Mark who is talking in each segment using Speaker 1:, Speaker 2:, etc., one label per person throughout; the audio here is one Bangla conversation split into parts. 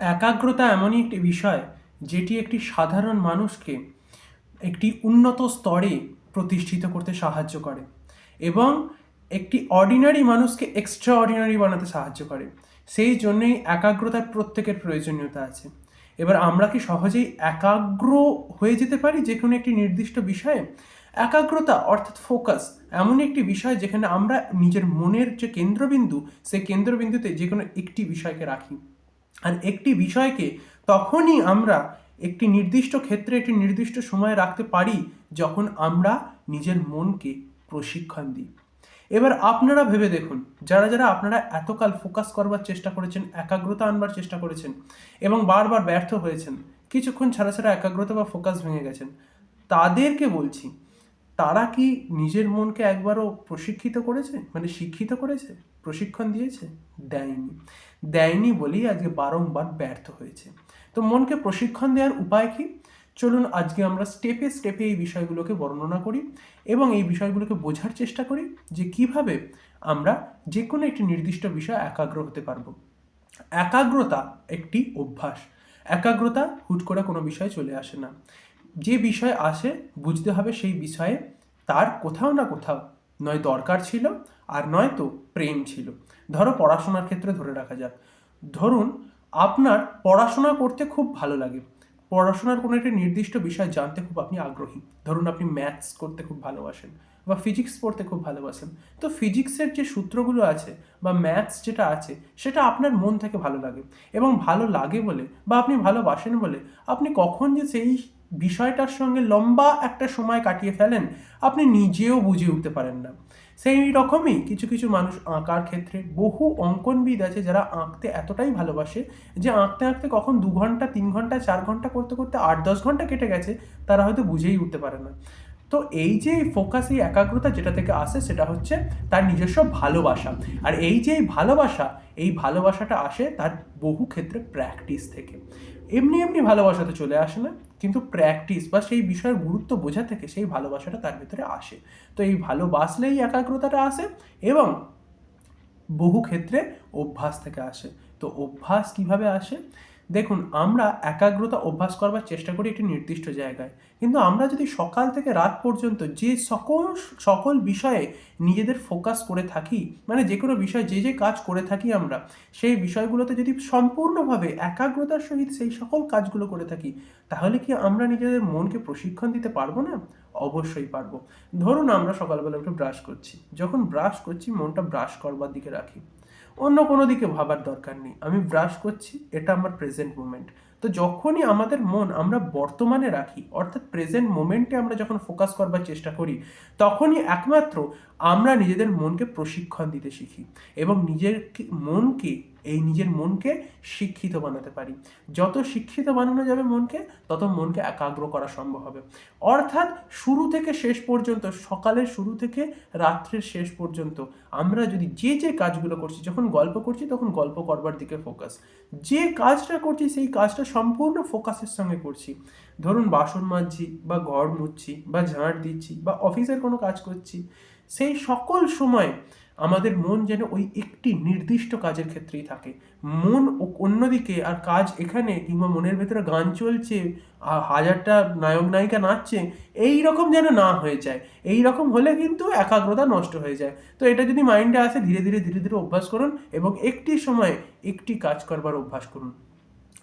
Speaker 1: একাগ্রতা এমনই একটি বিষয় যেটি একটি সাধারণ মানুষকে একটি উন্নত স্তরে প্রতিষ্ঠিত করতে সাহায্য করে এবং একটি অর্ডিনারি মানুষকে এক্সট্রা অর্ডিনারি বানাতে সাহায্য করে। সেই জন্যেই একাগ্রতার প্রত্যেকের প্রয়োজনীয়তা আছে। এবার আমরা কি সহজেই একাগ্র হয়ে যেতে পারি যে কোনো একটি নির্দিষ্ট বিষয়ে? একাগ্রতা অর্থাৎ ফোকাস এমন একটি বিষয় যেখানে আমরা নিজের মনের যে কেন্দ্রবিন্দু, সেই কেন্দ্রবিন্দুতে যে কোনো একটি বিষয়কে রাখি। আর একটি বিষয়কে তখনই আমরা একটি নির্দিষ্ট ক্ষেত্রে, একটি নির্দিষ্ট সময়ে রাখতে পারি যখন আমরা নিজের মনকে প্রশিক্ষণ দিই। এবার আপনারা ভেবে দেখুন, যারা যারা আপনারা এতকাল ফোকাস করবার চেষ্টা করেছেন, একাগ্রতা আনবার চেষ্টা করেছেন এবং বারবার ব্যর্থ হয়েছেন, কিছুক্ষণ ছাড়া ছাড়া একাগ্রতা বা ফোকাস ভেঙে গেছেন, তাদেরকে বলছি তারা কি নিজের মনকে একবারও প্রশিক্ষিত করেছে? মানে শিক্ষিত করেছে? প্রশিক্ষণ দিয়েছে? দেয়নি। দেয়নি বলেই আজকে বারংবার ব্যর্থ হয়েছে। তো মনকে প্রশিক্ষণ দেওয়ার উপায় কি? চলুন আজকে আমরা স্টেপে স্টেপে এই বিষয়গুলোকে বর্ণনা করি এবং এই বিষয়গুলোকে বোঝার চেষ্টা করি যে কীভাবে আমরা যে কোনো একটি নির্দিষ্ট বিষয় একাগ্র হতে পারব। একাগ্রতা একটি অভ্যাস। একাগ্রতা হুট করে কোনো বিষয় চলে আসে না। যে বিষয় আসে, বুঝতে হবে সেই বিষয়ে তার কোথাও না কোথাও নয় দরকার ছিল আর নয়তো প্রেম ছিল। ধরো পড়াশোনার ক্ষেত্রে ধরে রাখা যাক। ধরুন আপনার পড়াশোনা করতে খুব ভালো লাগে। পড়াশোনার কোনো একটা নির্দিষ্ট বিষয় জানতে খুব আপনি আগ্রহী। ধরুন আপনি ম্যাথস করতে খুব ভালোবাসেন বা ফিজিক্স পড়তে খুব ভালোবাসেন। তো ফিজিক্সের যে সূত্রগুলো আছে বা ম্যাথস যেটা আছে, সেটা আপনার মন থেকে ভালো লাগে এবং ভালো লাগে বলে বা আপনি ভালোবাসেন বলে আপনি কখন যে সেই বিষয়টার সঙ্গে লম্বা একটা সময় কাটিয়ে ফেলেন, আপনি নিজেও বুঝে উঠতে পারেন না। সেই রকমই কিছু কিছু মানুষ আঁকার ক্ষেত্রে বহু অঙ্কনবিদ আছে যারা আঁকতে এতটাই ভালোবাসে যে আঁকতে আঁকতে কখন দু ঘণ্টা, তিন ঘণ্টা, চার ঘণ্টা করতে করতে আট, দশ ঘণ্টা কেটে গেছে, তারা হয়তো বুঝেই উঠতে পারে না। তো এই যে ফোকাস, এই একাগ্রতা যেটা থেকে আসে সেটা হচ্ছে তার নিজস্ব ভালোবাসা। আর এই যে ভালোবাসা, এই ভালোবাসাটা আসে তার বহু ক্ষেত্রে প্র্যাকটিস থেকে। এমনি এমনি ভালোবাসাতে চলে আসে না। কিন্তু প্র্যাকটিস বা সেই বিষয়ের গুরুত্ব বোঝা থেকে সেই ভালোবাসাটা তার ভিতরে আসে। তো এই ভালোবাসলেই একাগ্রতাটা আসে এবং বহু ক্ষেত্রে অভ্যাস থেকে আসে। তো অভ্যাস কীভাবে আসে? দেখুন, আমরা একাগ্রতা অভ্যাস করবার চেষ্টা করি একটি নির্দিষ্ট জায়গায়। কিন্তু আমরা যদি সকাল থেকে রাত পর্যন্ত যে সকল সকল বিষয়ে নিজেদের ফোকাস করে থাকি মানে যে কোনো বিষয়ে যে যে কাজ করে থাকি আমরা, সেই বিষয়গুলোতে যদি সম্পূর্ণভাবে একাগ্রতার সহিত সেই সকল কাজগুলো করে থাকি, তাহলে কি আমরা নিজেদের মনকে প্রশিক্ষণ দিতে পারব না? অবশ্যই পারব। ধরুন আমরা সকালবেলা একটু ব্রাশ করছি। যখন ব্রাশ করছি, মনটা ব্রাশ করবার দিকে রাখি। অন্য কোনো দিকে ভাবার দরকার নেই। আমি ব্রাশ করছি, এটা আমার প্রেজেন্ট মুমেন্ট তো যখনই আমাদের মন আমরা বর্তমানে রাখি, অর্থাৎ প্রেজেন্ট মোমেন্টে আমরা যখন ফোকাস করবার চেষ্টা করি, তখনই একমাত্র আমরা নিজেদের মনকে প্রশিক্ষণ দিতে শিখি এবং নিজের মনকে, এই নিজের মনকে শিক্ষিত বানাতে পারি। যত শিক্ষিত বানানো যাবে মনকে, তত মনকে একাগ্র করা সম্ভব হবে। অর্থাৎ শুরু থেকে শেষ পর্যন্ত, সকালের শুরু থেকে রাত্রের শেষ পর্যন্ত আমরা যদি যে যে কাজগুলো করছি, যখন গল্প করছি তখন গল্প করবার দিকে ফোকাস যে কাজটা করছি, সেই কাজটা সম্পূর্ণ ফোকাসের সঙ্গে করছি। ধরুন বাসন মাজছি বা ঘর মুছছি বা ঝাঁট দিচ্ছি বা অফিসের কোনো কাজ করছি। সেই সকল সময় আমাদের মন যেন ওই একটি নির্দিষ্ট কাজের ক্ষেত্রেই থাকে। মন অন্যদিকে আর কাজ এখানে কিংবা মনের ভেতরে গান চলছে হাজারটা নায়ক নায়িকা নাচছে, এই রকম যেন না হয়ে যায়। এই রকম হলে কিন্তু একাগ্রতা নষ্ট হয়ে যায়। তো এটা যদি মাইন্ডে আসে, ধীরে ধীরে ধীরে ধীরে অভ্যাস করুন এবং একটি সময়ে একটি কাজ করবার অভ্যাস করুন।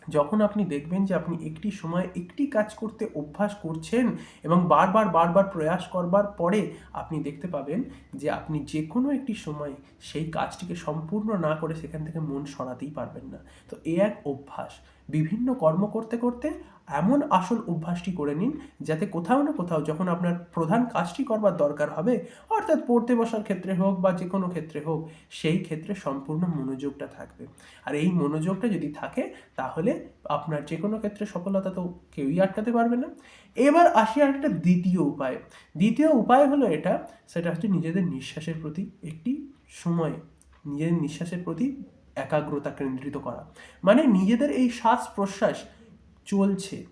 Speaker 1: যখন আপনি দেখবেন যে আপনি একটি সময় একটি কাজ করতে অভ্যাস করছেন এবং বারবার বারবার প্রয়াস করবার পরে আপনি দেখতে পাবেন যে আপনি যে কোনো একটি সময় সেই কাজটিকে সম্পূর্ণ না করে সেখান থেকে মন সরাতেই পারবেন না। তো এ এক অভ্যাস। বিভিন্ন কর্ম করতে করতে এমন আসল অভ্যাসটি করে নিন যাতে কোথাও না কোথাও যখন আপনার প্রধান কাজটি করবার দরকার হবে, অর্থাৎ পড়তে বসার ক্ষেত্রে হোক বা যে কোনো ক্ষেত্রে হোক, সেই ক্ষেত্রে সম্পূর্ণ মনোযোগটা থাকবে। আর এই মনোযোগটা যদি থাকে, তাহলে আপনার যে কোনো ক্ষেত্রে সফলতা তো কেউই আটকাতে পারবে না। এবার আসি আর একটা দ্বিতীয় উপায়। দ্বিতীয় উপায় হলো এটা, সেটা হচ্ছে নিজেদের নিঃশ্বাসের প্রতি একটি সময়, নিজেদের নিঃশ্বাসের প্রতি একাগ্রতা কেন্দ্রিত করা। মানে নিজেদের এই শ্বাস প্রশ্বাস চলছে,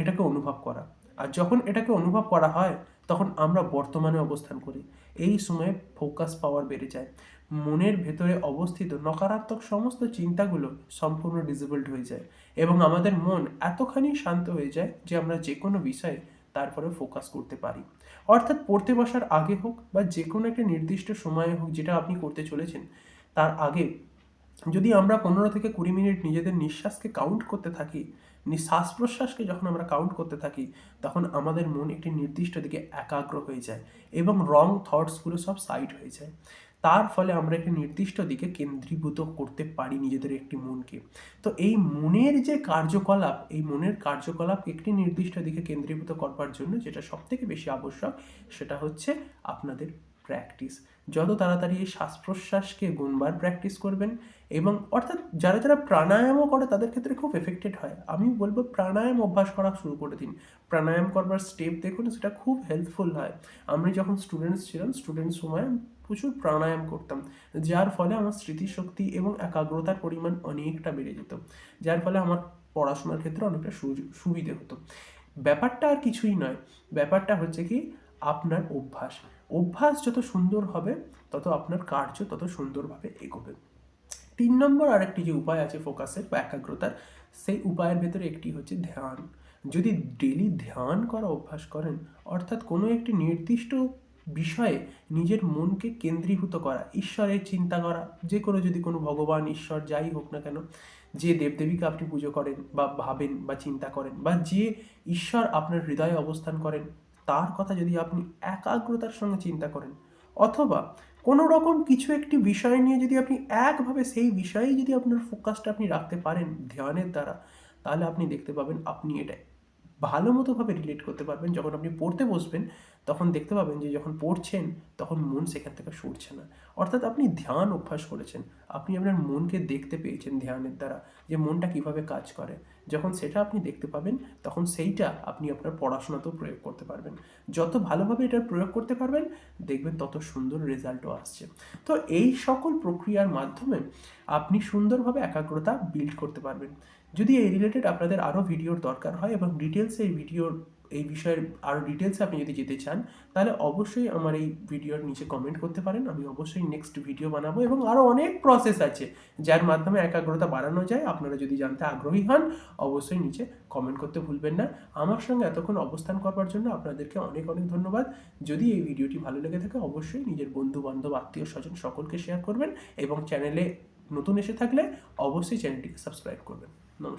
Speaker 1: এটাকে অনুভব করা। আর যখন এটাকে অনুভব করা হয়, তখন আমরা বর্তমানে অবস্থান করি। এই সময়ে ফোকাস পাওয়ার বেড়ে যায়। মনের ভেতরে অবস্থিত নকারাত্মক সমস্ত চিন্তাগুলো সম্পূর্ণ ডিসেবলড হয়ে যায় এবং আমাদের মন এতখানি শান্ত হয়ে যায় যে আমরা যে কোনো বিষয়ে তারপরে ফোকাস করতে পারি। অর্থাৎ পড়তে বসার আগে হোক বা যে কোনো একটা নির্দিষ্ট সময়ে হোক যেটা আপনি করতে চলেছেন, তার আগে যদি আমরা পনেরো থেকে কুড়ি মিনিট নিজেদের নিঃশ্বাসকে কাউন্ট করতে থাকি শ্বাস প্রশ্বাসকে যখন আমরা কাউন্ট করতে থাকি, তখন আমাদের মন একটি নির্দিষ্ট দিকে একাগ্র হয়ে যায় এবং রং থটসগুলো সব সাইড হয়ে যায়। তার ফলে আমরা একটি নির্দিষ্ট দিকে কেন্দ্রীভূত করতে পারি নিজেদের একটি মনকে। তো এই মনের যে কার্যকলাপ, এই মনের কার্যকলাপ একটি নির্দিষ্ট দিকে কেন্দ্রীভূত করবার জন্য যেটা সব থেকে বেশি আবশ্যক, সেটা হচ্ছে আপনাদের প্র্যাকটিস যত তাড়াতাড়ি এই শ্বাস প্রশ্বাসকে গুণবার প্র্যাকটিস করবেন এবং অর্থাৎ যারা যারা প্রাণায়ামও করে তাদের ক্ষেত্রে খুব এফেক্টেড হয়। আমি বলব প্রাণায়াম অভ্যাস করা শুরু করে দিন। প্রাণায়াম করবার স্টেপ দেখুন, সেটা খুব হেল্পফুল হয়। আমি যখন স্টুডেন্টস ছিলাম স্টুডেন্ট সময় প্রচুর প্রাণায়াম করতাম। যার ফলে আমার স্মৃতিশক্তি এবং একাগ্রতার পরিমাণ অনেকটা বেড়ে যেত। যার ফলে আমার পড়াশোনার ক্ষেত্রে অনেকটা সুবিধে হতো। ব্যাপারটা আর কিছুই নয়। ব্যাপারটা হচ্ছে কি, আপনার অভ্যাস। অভ্যাস যত সুন্দর হবে, তত আপনার কার্য তত সুন্দরভাবে এগোবে। তিন নম্বর আরেকটি যে উপায় আছে ফোকাসের বা একাগ্রতার, সেই উপায়ের ভেতরে একটি হচ্ছে ধ্যান। যদি ডেলি ধ্যান করা অভ্যাস করেন, অর্থাৎ কোনো একটি নির্দিষ্ট বিষয়ে নিজের মনকে কেন্দ্রীভূত করা, ঈশ্বরের চিন্তা করা, যে কোনো যদি কোনো ভগবান, ঈশ্বর যাই হোক না কেন, যে দেবদেবীকে আপনি পুজো করেন বা ভাবেন বা চিন্তা করেন বা যে ঈশ্বর আপনার হৃদয়ে অবস্থান করেন তার কথা যদি আপনি একাগ্রতার সঙ্গে চিন্তা করেন, অথবা কোনো রকম কিছু একটি বিষয় নিয়ে যদি আপনি একভাবে সেই বিষয়েই যদি আপনার ফোকাসটা আপনি রাখতে পারেন ধ্যানের দ্বারা, তাহলে আপনি দেখতে পাবেন আপনি এটা ভালো মতোভাবে রিলেট করতে পারবেন। যখন আপনি পড়তে বসবেন, তখন দেখতে পাবেন যে যখন পড়ছেন, তখন মন সেখান থেকে সরছে না। অর্থাৎ আপনি ধ্যান অভ্যাস করেছেন। আপনি আপনার মনকে দেখতে পেয়েছেন ধ্যানের দ্বারা, যে মনটা কীভাবে কাজ করে। যখন সেটা আপনি দেখতে পাবেন, তখন সেইটা আপনি আপনার পড়াশোনাতেও প্রয়োগ করতে পারবেন। যত ভালোভাবে এটার প্রয়োগ করতে পারবেন, দেখবেন তত সুন্দর রেজাল্টও আসছে। তো এই সকল প্রক্রিয়ার মাধ্যমে আপনি সুন্দরভাবে একাগ্রতা বিল্ড করতে পারবেন। যদি এই রিলেটেড আপনাদের আরও ভিডিওর দরকার হয় এবং ডিটেলসে এই ভিডিওর এই বিষয়ের আরও ডিটেলসে আপনি যদি যেতে চান, তাহলে অবশ্যই আমার এই ভিডিওর নিচে কমেন্ট করতে পারেন। আমি অবশ্যই নেক্সট ভিডিও বানাবো এবং আরও অনেক প্রসেস আছে, যার মাধ্যমে একাগ্রতা বাড়ানো যায়। আপনারা যদি জানতে আগ্রহী হন, অবশ্যই নিচে কমেন্ট করতে ভুলবেন না। আমার সঙ্গে এতক্ষণ অবস্থান করবার জন্য আপনাদেরকে অনেক অনেক ধন্যবাদ। যদি এই ভিডিওটি ভালো লেগে থাকে, অবশ্যই নিজের বন্ধু বান্ধব আত্মীয় স্বজন সকলকে শেয়ার করবেন এবং চ্যানেলে নতুন এসে থাকলে অবশ্যই চ্যানেলটিকে সাবস্ক্রাইব করবেন। não